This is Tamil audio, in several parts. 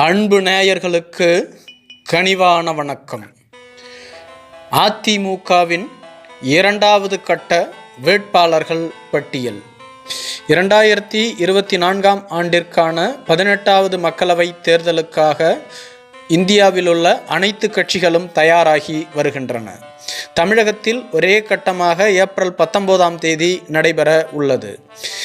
அன்பு நேயர்களுக்கு கனிவான வணக்கம். அதிமுகவின் இரண்டாவது கட்ட வேட்பாளர்கள் பட்டியல். இரண்டாயிரத்தி இருபத்தி நான்காம் ஆண்டிற்கான பதினெட்டாவது மக்களவை தேர்தலுக்காக இந்தியாவில் உள்ள அனைத்து கட்சிகளும் தயாராகி வருகின்றன. தமிழகத்தில் ஒரே கட்டமாக ஏப்ரல் பத்தொன்பதாம் தேதி நடைபெற உள்ளது.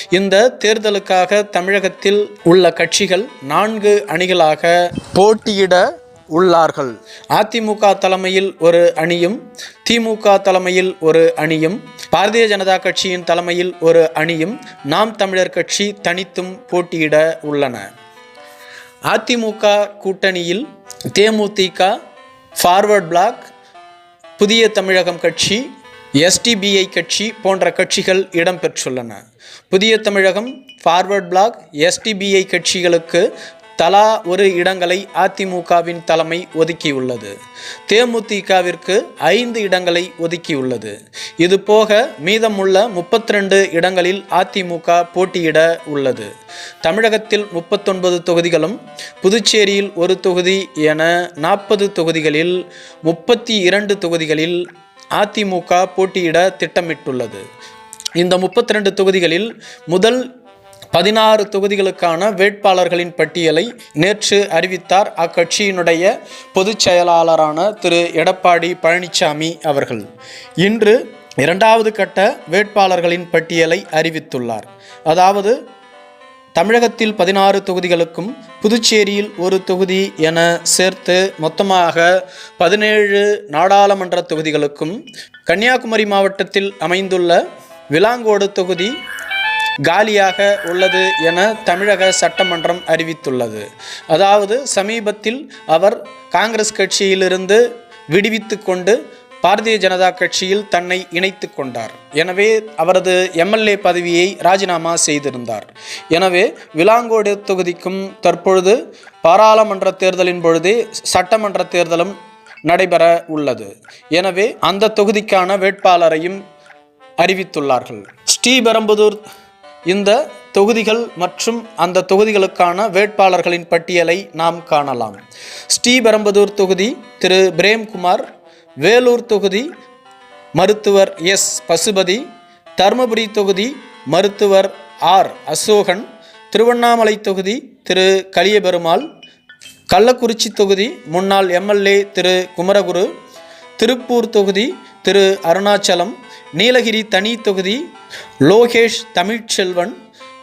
இந்த தேர்தலுக்காக தமிழகத்தில் உள்ள கட்சிகள் நான்கு அணிகளாக போட்டியிட உள்ளார்கள். அதிமுக தலைமையில் ஒரு அணியும் திமுக தலைமையில் ஒரு அணியும் பாரதிய ஜனதா கட்சியின் தலைமையில் ஒரு அணியும் நாம் தமிழர் கட்சி தனித்தும் போட்டியிட உள்ளன. அதிமுக கூட்டணியில் தேமுதிக ஃபார்வர்ட் பிளாக் புதிய தமிழகம் கட்சி எஸ்டிபிஐ கட்சி போன்ற கட்சிகள் இடம்பெற்றுள்ளன. புதிய தமிழகம் ஃபார்வர்ட் பிளாக் எஸ்டிபிஐ கட்சிகளுக்கு தலா ஒரு இடங்களை அதிமுகவின் தலைமை ஒதுக்கியுள்ளது. தேமுதிகவிற்கு ஐந்து இடங்களை ஒதுக்கியுள்ளது. இது போக மீதமுள்ள முப்பத்தி ரெண்டு இடங்களில் அதிமுக போட்டியிட உள்ளது. தமிழகத்தில் முப்பத்தொன்பது தொகுதிகளும் புதுச்சேரியில் ஒரு தொகுதி என நாற்பது தொகுதிகளில் முப்பத்தி இரண்டு தொகுதிகளில் அதிமுக போட்டியிட திட்டமிட்டுள்ளது. இந்த முப்பத்தி ரெண்டு தொகுதிகளில் முதல் பதினாறு தொகுதிகளுக்கான வேட்பாளர்களின் பட்டியலை நேற்று அறிவித்தார் அக்கட்சியினுடைய பொதுச் செயலாளரான திரு எடப்பாடி பழனிசாமி அவர்கள். இன்று இரண்டாவது கட்ட வேட்பாளர்களின் பட்டியலை அறிவித்துள்ளார். அதாவது தமிழகத்தில் பதினாறு தொகுதிகளுக்கும் புதுச்சேரியில் ஒரு தொகுதி என சேர்த்து மொத்தமாக பதினேழு நாடாளுமன்ற தொகுதிகளுக்கும் கன்னியாகுமரி மாவட்டத்தில் அமைந்துள்ள விலாங்கோடு தொகுதி காலியாக உள்ளது என தமிழக சட்டமன்றம் அறிவித்துள்ளது. அதாவது சமீபத்தில் அவர் காங்கிரஸ் கட்சியிலிருந்து விடுவித்து கொண்டு பாரதிய ஜனதா கட்சியில் தன்னை இணைத்து கொண்டார். எனவே அவரது எம்எல்ஏ பதவியை ராஜினாமா செய்திருந்தார். எனவே விலாங்கோடு தொகுதிக்கும் தற்பொழுது பாராளுமன்ற தேர்தலின் பொழுதே சட்டமன்ற தேர்தலும் நடைபெற உள்ளது. எனவே அந்த தொகுதிக்கான வேட்பாளரையும் அறிவித்துள்ளார்கள். ஸ்ரீபெரும்புதூர் இந்த தொகுதிகள் மற்றும் அந்த தொகுதிகளுக்கான வேட்பாளர்களின் பட்டியலை நாம் காணலாம். ஸ்ரீபெரம்பதூர் தொகுதி திரு பிரேம்குமார் வேலூர் தொகுதி மருத்துவர் எஸ். பசுபதி தருமபுரி தொகுதி மருத்துவர் ஆர். அசோகன் திருவண்ணாமலை தொகுதி திரு கலியபெருமாள் கள்ளக்குறிச்சி தொகுதி முன்னாள் எம்எல்ஏ திரு குமரகுரு திருப்பூர் தொகுதி திரு அருணாச்சலம் நீலகிரி தனி தொகுதி லோகேஷ் தமிழ்ச்செல்வன்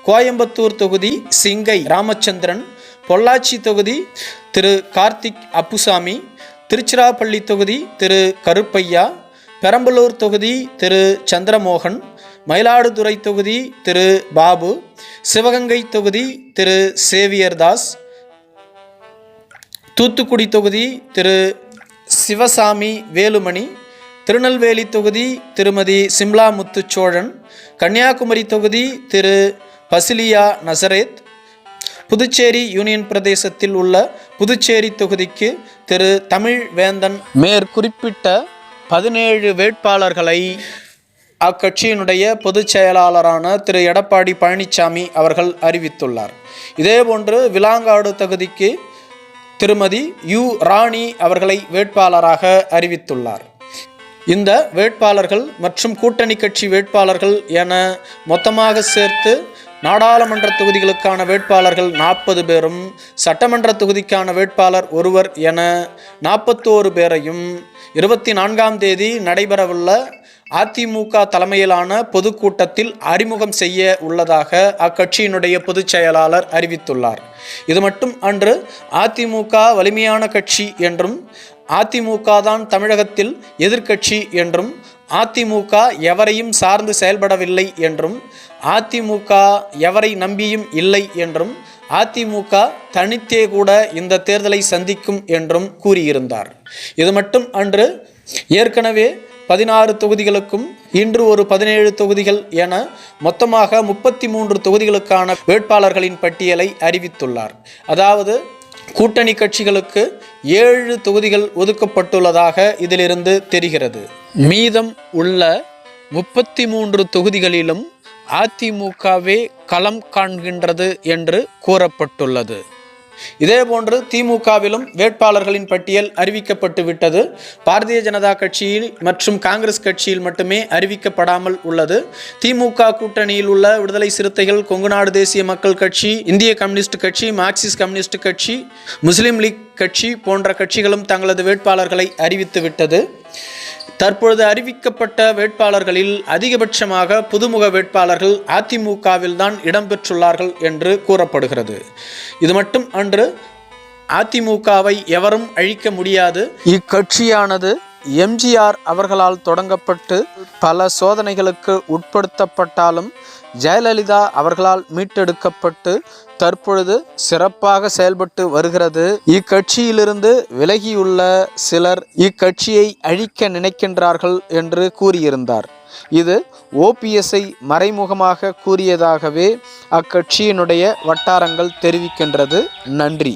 கோயம்புத்தூர் தொகுதி சிங்கை ராமச்சந்திரன் பொள்ளாச்சி தொகுதி திரு கார்த்திக் அப்புசாமி திருச்சிராப்பள்ளி தொகுதி திரு கருப்பையா பெரம்பலூர் தொகுதி திரு சந்திரமோகன் மயிலாடுதுறை தொகுதி திரு பாபு சிவகங்கை தொகுதி திரு சேவியர்தாஸ் தூத்துக்குடி தொகுதி திரு சிவசாமி வேலுமணி திருநெல்வேலி தொகுதி திருமதி சிம்லா முத்துச்சோழன் கன்னியாகுமரி தொகுதி திரு பசிலியா நசரேத் புதுச்சேரி யூனியன் பிரதேசத்தில் உள்ள புதுச்சேரி தொகுதிக்கு திரு தமிழ் வேந்தன் மேற்குறிப்பிட்ட பதினேழு வேட்பாளர்களை அக்கட்சியினுடைய பொதுச் செயலாளரான திரு எடப்பாடி பழனிசாமி அவர்கள் அறிவித்துள்ளார். இதேபோன்று விலாங்காடு தொகுதிக்கு திருமதி யு ராணி அவர்களை வேட்பாளராக அறிவித்துள்ளார். இந்த வேட்பாளர்கள் மற்றும் கூட்டணி கட்சி வேட்பாளர்கள் என மொத்தமாக சேர்த்து நாடாளுமன்ற தொகுதிகளுக்கான வேட்பாளர்கள் நாற்பது பேரும் சட்டமன்ற தொகுதிக்கான வேட்பாளர் ஒருவர் என நாற்பத்தோரு பேரையும் இருபத்தி நான்காம் தேதி நடைபெறவுள்ள அதிமுக தலைமையிலான பொதுக்கூட்டத்தில் அறிமுகம் செய்ய உள்ளதாக அக்கட்சியினுடைய பொதுச் செயலாளர் அறிவித்துள்ளார். இது மட்டும் அன்று அதிமுக வலிமையான கட்சி என்றும் அதிமுக தான் தமிழகத்தில் எதிர்க்கட்சி என்றும் அதிமுக எவரையும் சார்ந்து செயல்படவில்லை என்றும் அதிமுக எவரை நம்பியும் இல்லை என்றும் அதிமுக தனித்தே கூட இந்த தேர்தலை சந்திக்கும் என்றும் கூறியிருந்தார். இது மட்டும் அன்று ஏற்கனவே பதினாறு தொகுதிகளுக்கும் இன்று ஒரு பதினேழு தொகுதிகள் என மொத்தமாக முப்பத்தி மூன்று தொகுதிகளுக்கான வேட்பாளர்களின் பட்டியலை அறிவித்துள்ளார். அதாவது கூட்டணி கட்சிகளுக்கு ஏழு தொகுதிகள் ஒதுக்கப்பட்டுள்ளதாக இதிலிருந்து தெரிகிறது. மீதம் உள்ள முப்பத்தி மூன்று தொகுதிகளிலும் அதிமுகவே களம் காண்கின்றது என்று கூறப்பட்டுள்ளது. இதேபோன்று திமுகவிலும் வேட்பாளர்களின் பட்டியல் அறிவிக்கப்பட்டு விட்டது. பாரதிய ஜனதா கட்சியில் மற்றும் காங்கிரஸ் கட்சியில் மட்டுமே அறிவிக்கப்படாமல் உள்ளது. திமுக கூட்டணியில் உள்ள விடுதலை சிறுத்தைகள் கொங்குநாடு தேசிய மக்கள் கட்சி இந்திய கம்யூனிஸ்ட் கட்சி மார்க்சிஸ்ட் கம்யூனிஸ்ட் கட்சி முஸ்லீம் லீக் கட்சி போன்ற கட்சிகளும் தங்களது வேட்பாளர்களை அறிவித்து விட்டது. தற்பொழுது அறிவிக்கப்பட்ட வேட்பாளர்களில் அதிகபட்சமாக புதுமுக வேட்பாளர்கள் அதிமுகவில்தான் இடம்பெற்றுள்ளார்கள் என்று கூறப்படுகிறது. இது மட்டும் அன்று அதிமுகவை எவரும் அழிக்க முடியாது. இக்கட்சியானது எம்ஜிஆர் அவர்களால் தொடங்கப்பட்டு பல சோதனைகளுக்கு உட்படுத்தப்பட்டாலும் ஜெயலலிதா அவர்களால் மீட்டெடுக்கப்பட்டு தற்பொழுது சிறப்பாக செயல்பட்டு வருகிறது. இக்கட்சியிலிருந்து விலகியுள்ள சிலர் இக்கட்சியை அழிக்க நினைக்கின்றார்கள் என்று கூறியிருந்தார். இது ஓபிஎஸ்ஐ மறைமுகமாக கூறியதாகவே அக்கட்சியினுடைய வட்டாரங்கள் தெரிவிக்கின்றது. நன்றி.